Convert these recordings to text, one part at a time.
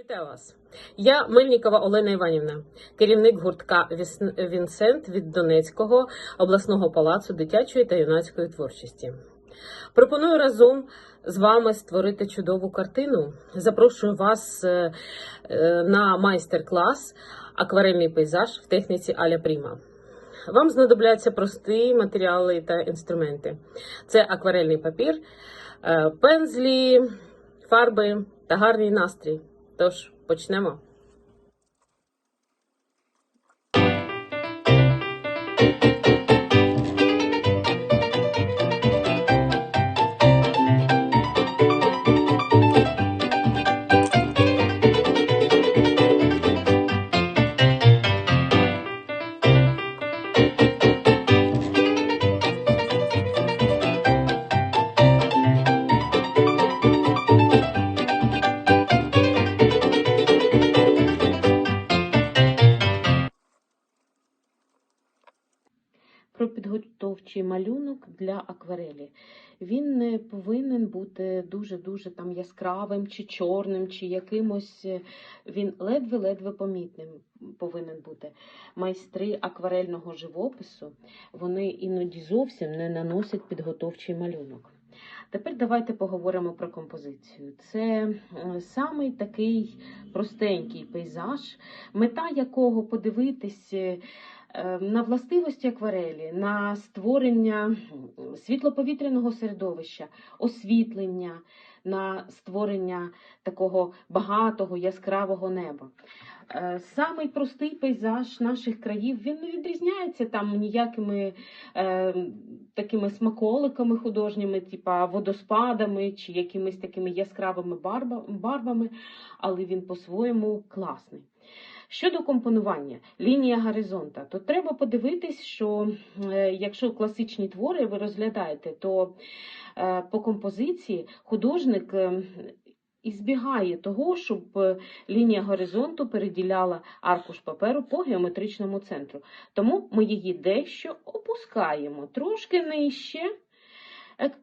Вітаю вас. Я Мельнікова Олена Іванівна, керівник гуртка Вінсент від Донецького обласного палацу дитячої та юнацької творчості. Пропоную разом з вами створити чудову картину. Запрошую вас е, е, на майстер-клас Акварельний пейзаж в техніці Аля Пріма. Вам знадобляться прості матеріали та інструменти: це акварельний папір, е, пензлі, фарби та гарний настрій. Тож почнемо. Для акварелі. Він не повинен бути дуже-дуже там яскравим, чи чорним, чи якимось. е, Він ледве-ледве помітним повинен бути. Майстри акварельного живопису вони іноді зовсім не наносять підготовчий малюнок. Тепер давайте поговоримо про композицію. Це е, самий такий простенький пейзаж, мета якого подивитись е, на властивості акварелі, на створення світлоповітряного середовища, освітлення, на створення такого багатого яскравого неба. Е, Самий простий пейзаж наших країв він не відрізняється там ніякими е, такими смаколиками художніми, типа водоспадами чи якимись такими яскравими барба- барвами, але він по-своєму класний. Щодо компонування, лінія горизонта, то треба подивитись, що е, якщо класичні твори ви розглядаєте, то е, по композиції художник е, ізбігає того, щоб лінія горизонту переділяла аркуш паперу по геометричному центру. Тому ми її дещо опускаємо трошки нижче.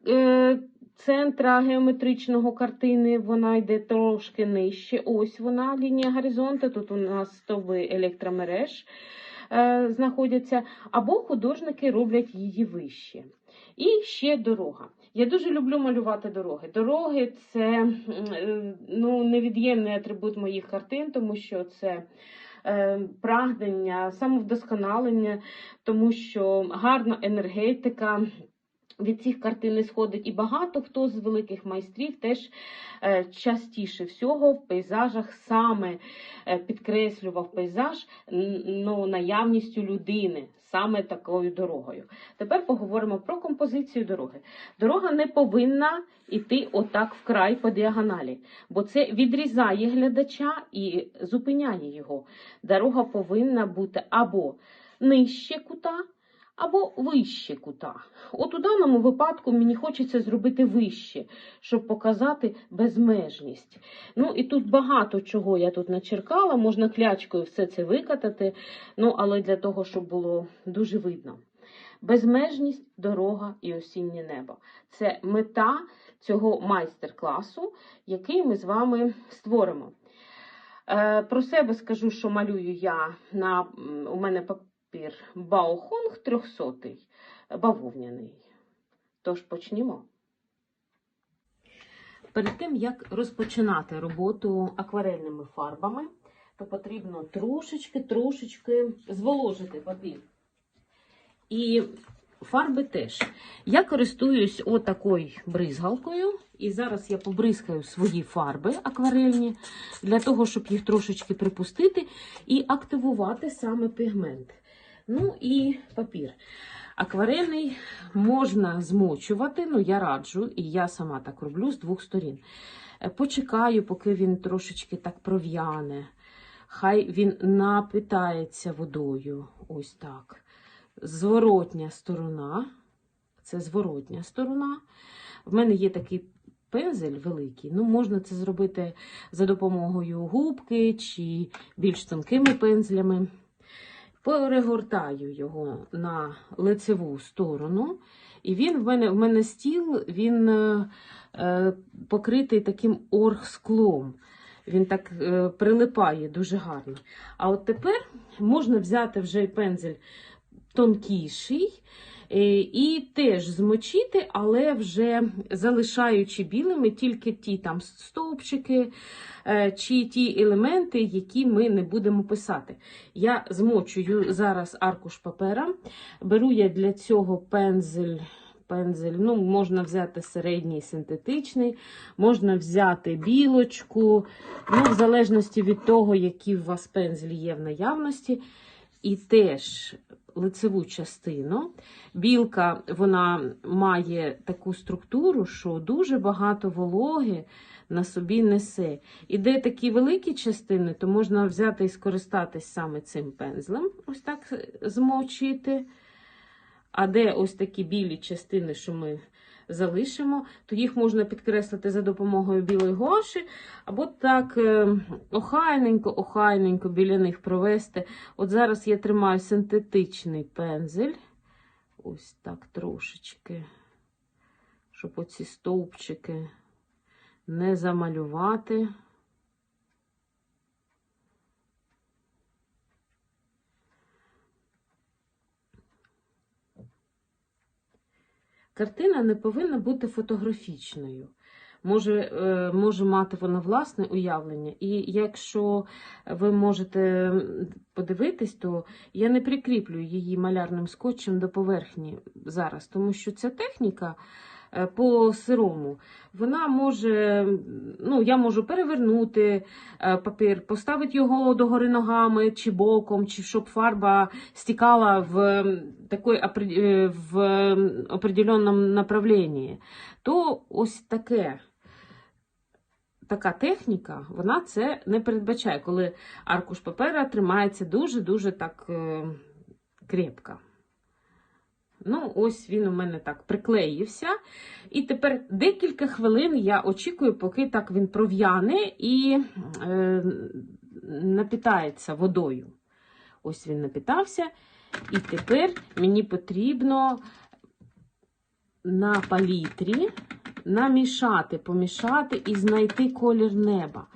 Е, Центра геометричного картини вона йде трошки нижче. Ось вона, лінія горизонту. Тут у нас стовби електромереж е, знаходяться, або художники роблять її вище. І ще дорога. Я дуже люблю малювати дороги. Дороги це е, ну, невід'ємний атрибут моїх картин, тому що це е, прагнення, самовдосконалення, тому що гарна енергетика. Від цих картин ісходить і багато хто з великих майстрів теж е, частіше всього в пейзажах саме е, підкреслював пейзаж ну, наявністю людини, саме такою дорогою. Тепер поговоримо про композицію дороги. Дорога не повинна йти отак вкрай по діагоналі, бо це відрізає глядача і зупиняє його. Дорога повинна бути або нижче кута, або вище кута. От у даному випадку мені хочеться зробити вище, щоб показати безмежність. Ну і тут багато чого я тут начеркала, можна клячкою все це викатати, ну але для того, щоб було дуже видно. Безмежність, дорога і осіннє небо. Це мета цього майстер-класу, який ми з вами створимо. Е, Про себе скажу, що малюю я на у мене папір Баохонг 300 бавовняний. Тож почнімо. Перед тим, як розпочинати роботу акварельними фарбами, то потрібно трошечки, трошечки зволожити папір. І фарби теж. Я користуюсь отакою бризгалкою. І зараз я побризкаю свої фарби акварельні, для того, щоб їх трошечки припустити і активувати саме пігмент. Ну і папір. Акварельний можна змочувати, ну я раджу, і я сама так роблю з двох сторін. Е, Почекаю, поки він трошечки так пров'яне. Хай він напитається водою. Ось так. Зворотня сторона. Це зворотня сторона. В мене є такий пензель великий. Ну, можна це зробити за допомогою губки чи більш тонкими пензлями. Перегортаю його на лицеву сторону. І він в мене, в мене стіл він е, е, покритий таким оргсклом. Він так е, прилипає дуже гарно. А от тепер можна взяти вже пензель тонкіший. е, І теж змочити, але вже залишаючи білими тільки ті там стовпчики чи ті елементи, які ми не будемо писати. Я змочую зараз аркуш папера. Беру я для цього пензель. Пензель, ну, можна взяти середній синтетичний, можна взяти білочку, ну, в залежності від того, які у вас пензлі є в наявності. І теж лицеву частину. Білка вона має таку структуру, що дуже багато вологи на собі несе. І де такі великі частини, то можна взяти і скористатись саме цим пензлем, ось так змочити. А де ось такі білі частини, що ми залишимо, то їх можна підкреслити за допомогою білої гоші, або так е, охайненько, охайненько біля них провести. От зараз я тримаю синтетичний пензель. Ось так трошечки, щоб оці стовпчики не замалювати. Картина не повинна бути фотографічною. Може, е, може мати вона власне уявлення. І якщо ви можете подивитись, то я не прикріплю її малярним скотчем до поверхні зараз, тому що ця техніка по сирому, вона може, ну, я можу перевернути е, папір, поставити його догори ногами чи боком, чи щоб фарба стікала в опре- е, в определеному направленні. То ось таке. Така техніка, вона це не передбачає, коли аркуш папера тримається дуже-дуже так е, крепко. Ну, ось він у мене так приклеївся. І тепер декілька хвилин я очікую, поки так він пров'яне і е, напітається водою. Ось він напітався. І тепер мені потрібно на палітрі намішати, помішати і знайти колір неба.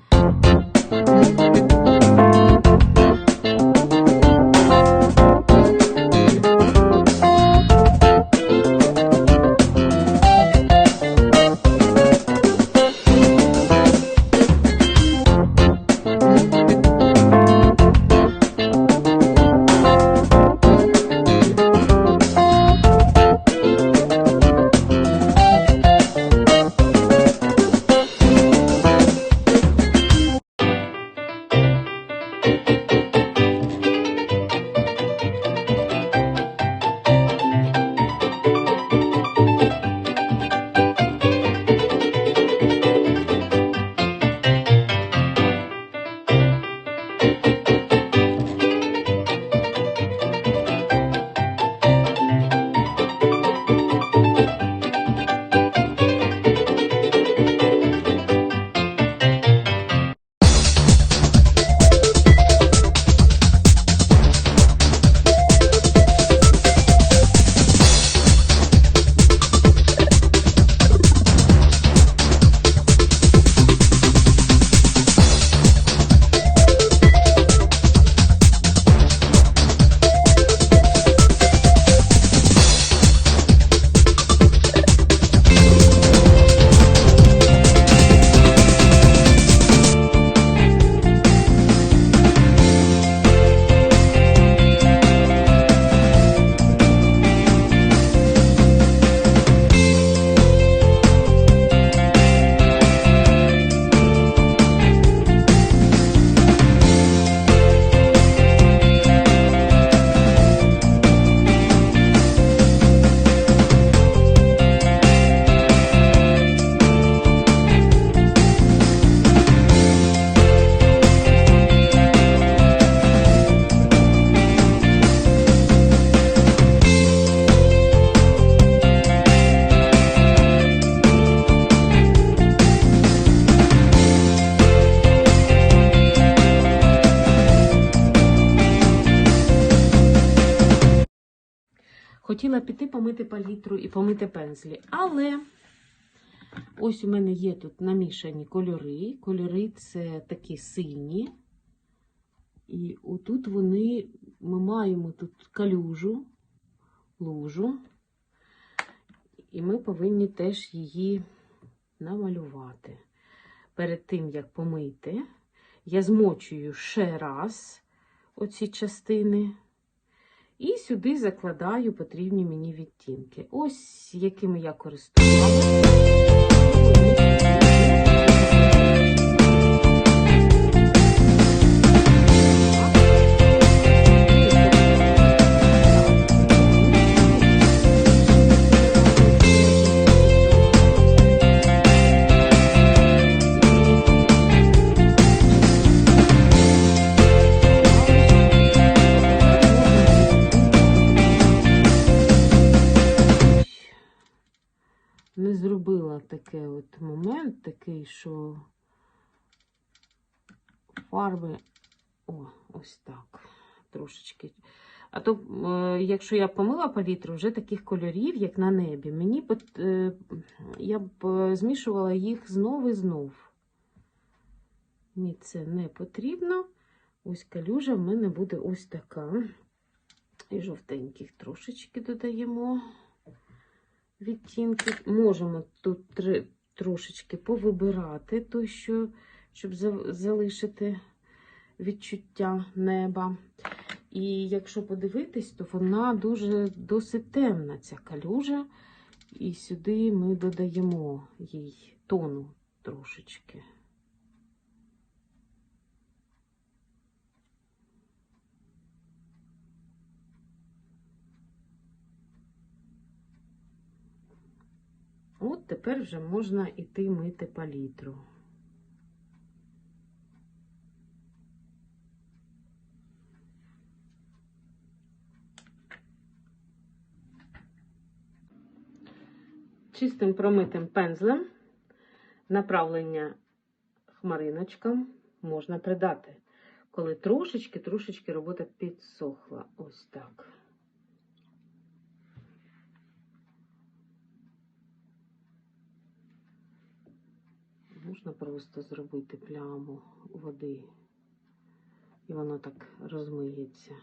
Піти помити палітру і помити пензлі, але Ось у мене є тут намішані кольори. Кольори це такі сині. І отут вони, ми маємо тут калюжу, лужу. І ми повинні теж її намалювати. Перед тим, як помити, я змочую ще раз оці частини. І сюди закладаю потрібні мені відтінки. Ось якими я Не такий, що фарби, о, ось так, трошечки. А то, е, якщо я помила палітру, вже таких кольорів, як на небі, мені пот- е, я б е, змішувала їх знов і знов. Мені це не потрібно. Ось калюжа в мене буде ось така. І жовтеньких трошечки додаємо відтінки. Можемо тут трошечки повибирати, то що, щоб залишити відчуття неба. І якщо подивитись, то вона дуже досить темна, ця калюжа. І сюди ми додаємо їй тону трошечки. От тепер вже можна іти мити палітру. Чистим промитим пензлем направлення хмариночкам можна придати, коли трошечки-трошечки робота підсохла. Ось так. Можна просто зробити пляму води, і воно так розмиється.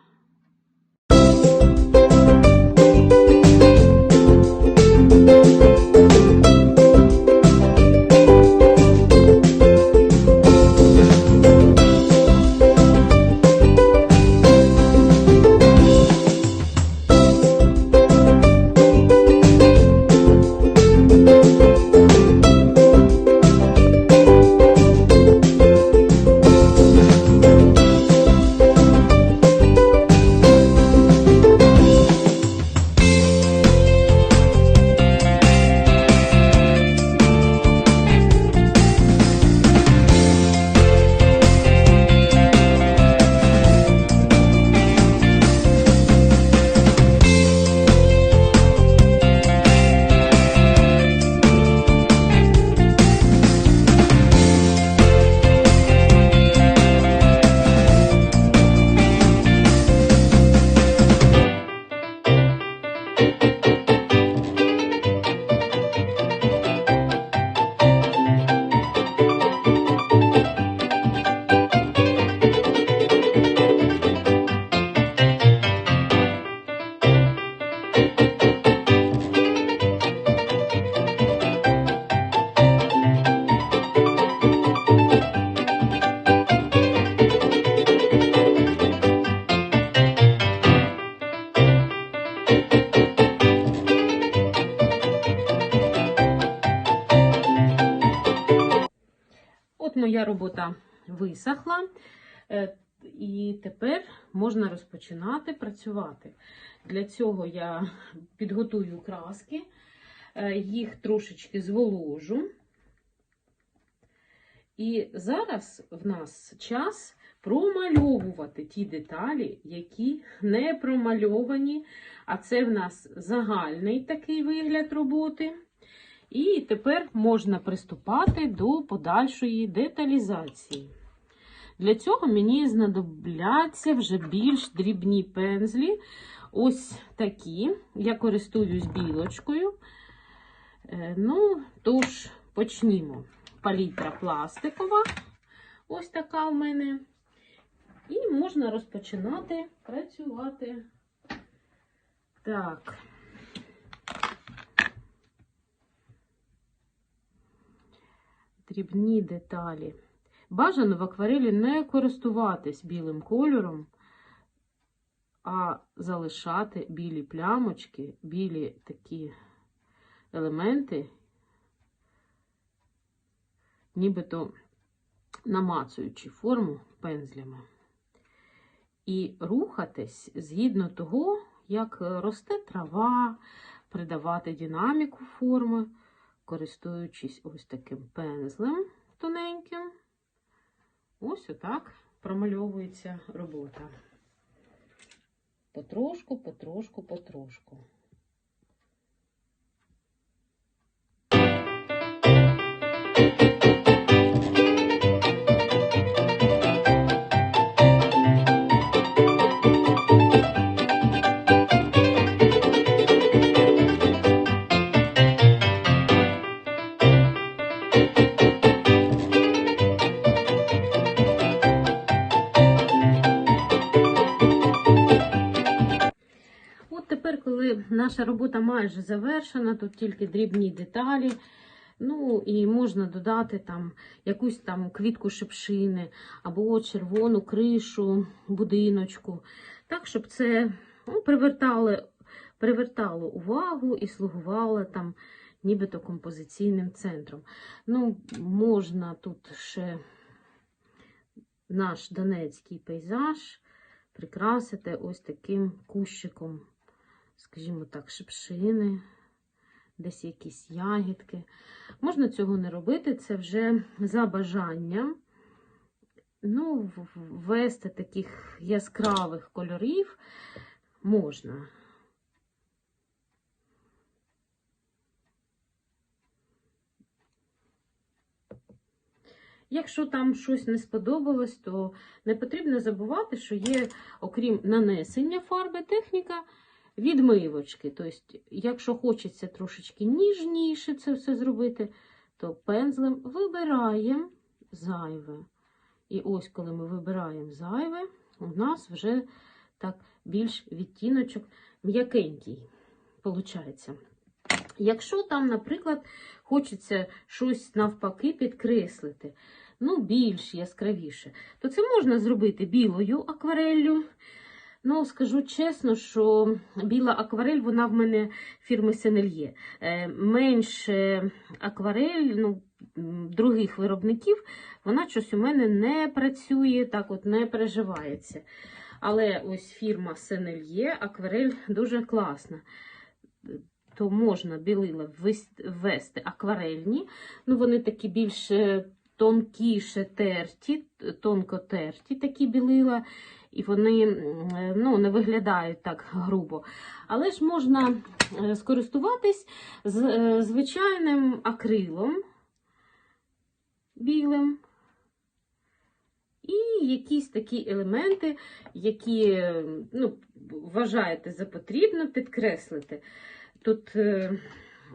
Висохла, е, і тепер можна розпочинати працювати. Для цього я підготую краски, е, їх трошечки зволожу. І зараз в нас час промальовувати ті деталі, які не промальовані, а це в нас загальний такий вигляд роботи. І тепер можна приступати до подальшої деталізації. Для цього мені знадобляться вже більш дрібні пензлі. Ось такі. Я користуюсь білочкою. Е, Ну, тож, почнімо. Палітра пластикова, ось така в мене. І можна розпочинати працювати. Так. Дрібні деталі. Бажано в акварелі не користуватись білим кольором, а залишати білі плямочки, білі такі елементи, нібито намацуючи форму пензлями. І рухатись згідно того, як росте трава, придавати динаміку форми, користуючись ось таким пензлем тоненьким. Ось отак промальовується робота. Потрошку, потрошку, потрошку. Наша робота майже завершена, тут тільки дрібні деталі. Ну і можна додати там якусь там квітку шипшини або червону кришу, будиночку, так, щоб це ну, привертало, привертало увагу і слугувало там нібито композиційним центром. Ну, можна тут ще наш донецький пейзаж прикрасити ось таким кущиком скажімо так, шипшини, десь якісь ягідки. Можна цього не робити, це вже за бажанням. Ну, ввести таких яскравих кольорів можна. Якщо там щось не сподобалось, то не потрібно забувати, що є, окрім нанесення фарби, техніка відмивочки. Тобто, якщо хочеться трошечки ніжніше це все зробити, то пензлем вибираємо зайве. І ось, коли ми вибираємо зайве, у нас вже так більш відтіночок м'якенький. Получається. Якщо там, наприклад, хочеться щось навпаки підкреслити, ну, більш яскравіше, то це можна зробити білою аквареллю. Ну, скажу чесно, що біла акварель, вона в мене фірми Сенельє. Е, менше акварель ну, других виробників, вона щось у мене не працює, так от не переживається. Але ось фірма Сенельє, акварель дуже класна. То можна білила ввести- акварельні, ну вони такі більш е, тонкіше терті, тонко терті такі білила і вони ну, не виглядають так грубо. Але ж можна е, скористуватись з е, звичайним акрилом білим. І якісь такі елементи, які ну, вважаєте за потрібно підкреслити. Тут е,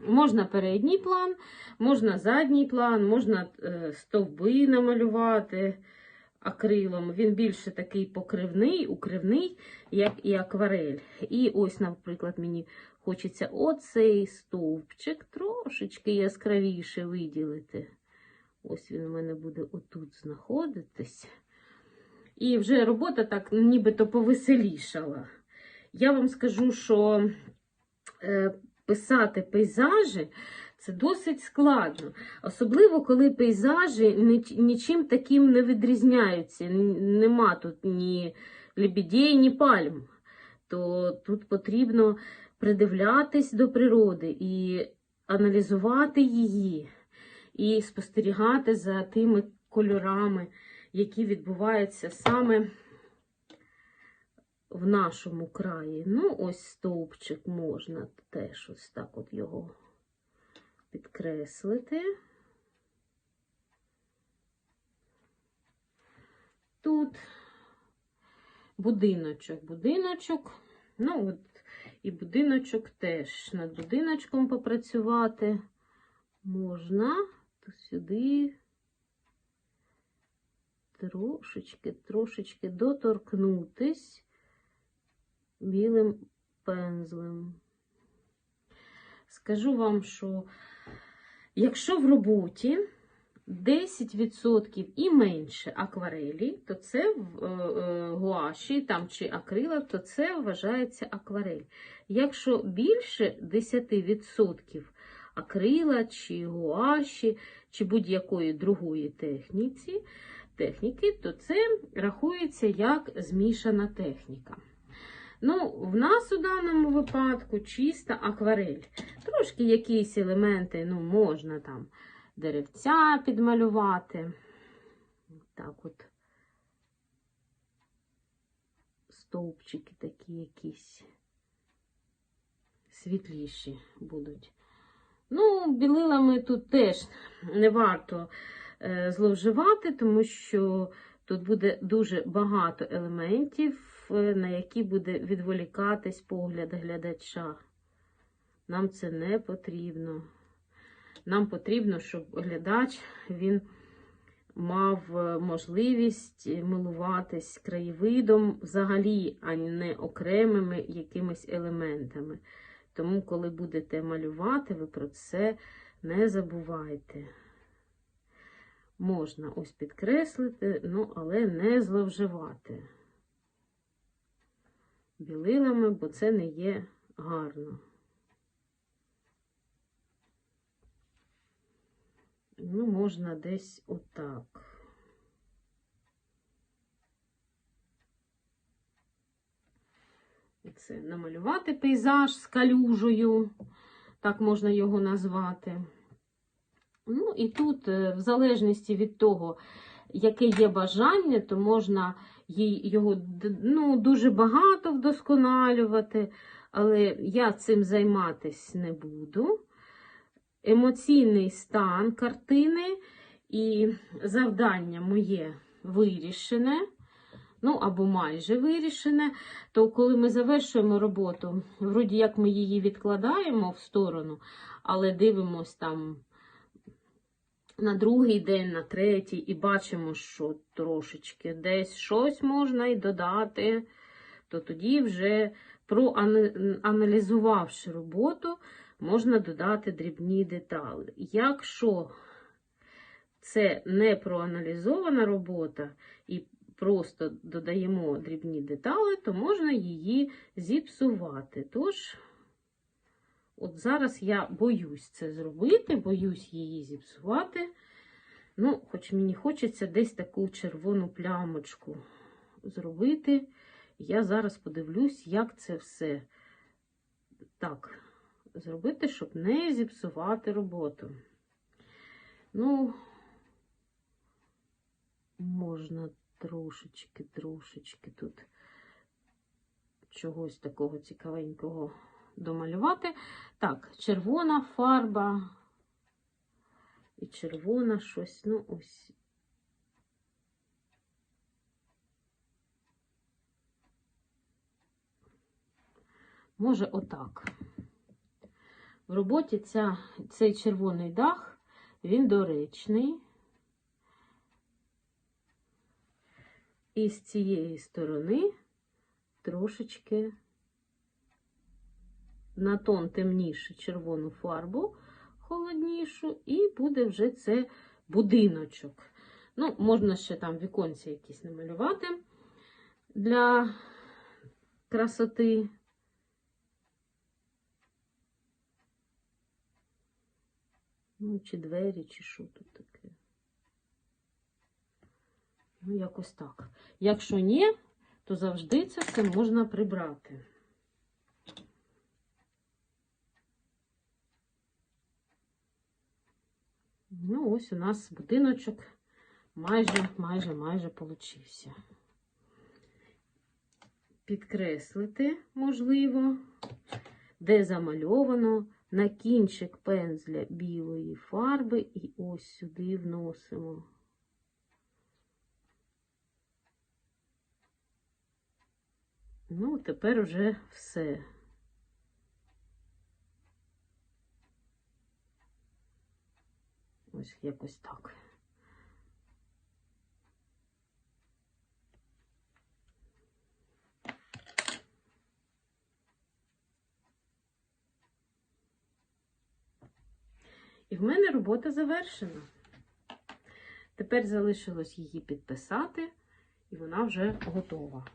можна передній план, можна задній план, можна е, стовби намалювати акрилом. Він більше такий покривний, укривний, як і акварель. І ось, наприклад, мені хочеться оцей стовпчик трошечки яскравіше виділити. Ось він у мене буде отут знаходитись. І вже робота так нібито повеселішала. Я вам скажу, що е, писати пейзажі це досить складно. Особливо, коли пейзажі нічим таким не відрізняються. Нема тут ні лебедей, ні пальм. То тут потрібно придивлятись до природи і аналізувати її, і спостерігати за тими кольорами, які відбуваються саме в нашому краї. Ну, ось стовпчик можна теж ось так от його підкреслити. Тут будиночок, будиночок. Ну, от і будиночок теж над будиночком попрацювати можна то сюди трошечки, трошечки доторкнутись білим пензлем. Скажу вам, що якщо в роботі 10% і менше акварелі, то це в е, е, гуаші там, чи акрилах, то це вважається акварель. Якщо більше 10% акрила, чи гуаші, чи будь-якої другої техніки, то це рахується як змішана техніка. Ну, в нас у даному випадку чиста акварель. Трошки якісь елементи, ну, можна там деревця підмалювати. Так от стовпчики такі якісь світліші будуть. Ну, білилами тут теж не варто е, зловживати, тому що тут буде дуже багато елементів, на які буде відволікатись погляд глядача. Нам це не потрібно. Нам потрібно, щоб глядач він мав е, можливість милуватись краєвидом взагалі, а не окремими якимись елементами. Тому, коли будете малювати, ви про це не забувайте. Можна ось підкреслити, ну, але не зловживати білилами, бо це не є гарно. Ну, можна десь отак. Це намалювати пейзаж з калюжею, так можна його назвати. Ну, і тут, е, в залежності від того, яке є бажання, то можна його ну, дуже багато вдосконалювати, але я цим займатися не буду. Емоційний стан картини і завдання моє вирішене ну або майже вирішене, то коли ми завершуємо роботу, вроді як ми її відкладаємо в сторону, але дивимося там на другий день, на третій, і бачимо, що трошечки десь щось можна і додати, то тоді вже проаналізувавши роботу, можна додати дрібні деталі. Якщо це не проаналізована робота, і просто додаємо дрібні деталі, то можна її зіпсувати. Тож, от зараз я боюсь це зробити, боюсь її зіпсувати. Ну, хоч мені хочеться десь таку червону плямочку зробити. Я зараз подивлюсь, як це все так зробити, щоб не зіпсувати роботу. Ну, можна трошечки, трошечки тут чогось такого цікавенького домалювати. Так, червона фарба і червона щось, ну, ось. Може, отак. В роботі ця, цей червоний дах, він доречний. І з цієї сторони трошечки на тон темніше червону фарбу холоднішу, і буде вже це будиночок. Ну, можна ще там віконці якісь намалювати для красоти. Ну, чи двері, чи що тут таке. Ну, якось так. Якщо ні, то завжди це все можна прибрати. Ну, ось у нас будиночок майже, майже, майже получився. Підкреслити можливо, де замальовано на кінчик пензля білої фарби, і ось сюди вносимо. Ну, тепер уже все. Ось якось так. І в мене робота завершена. Тепер залишилось її підписати, і вона вже готова.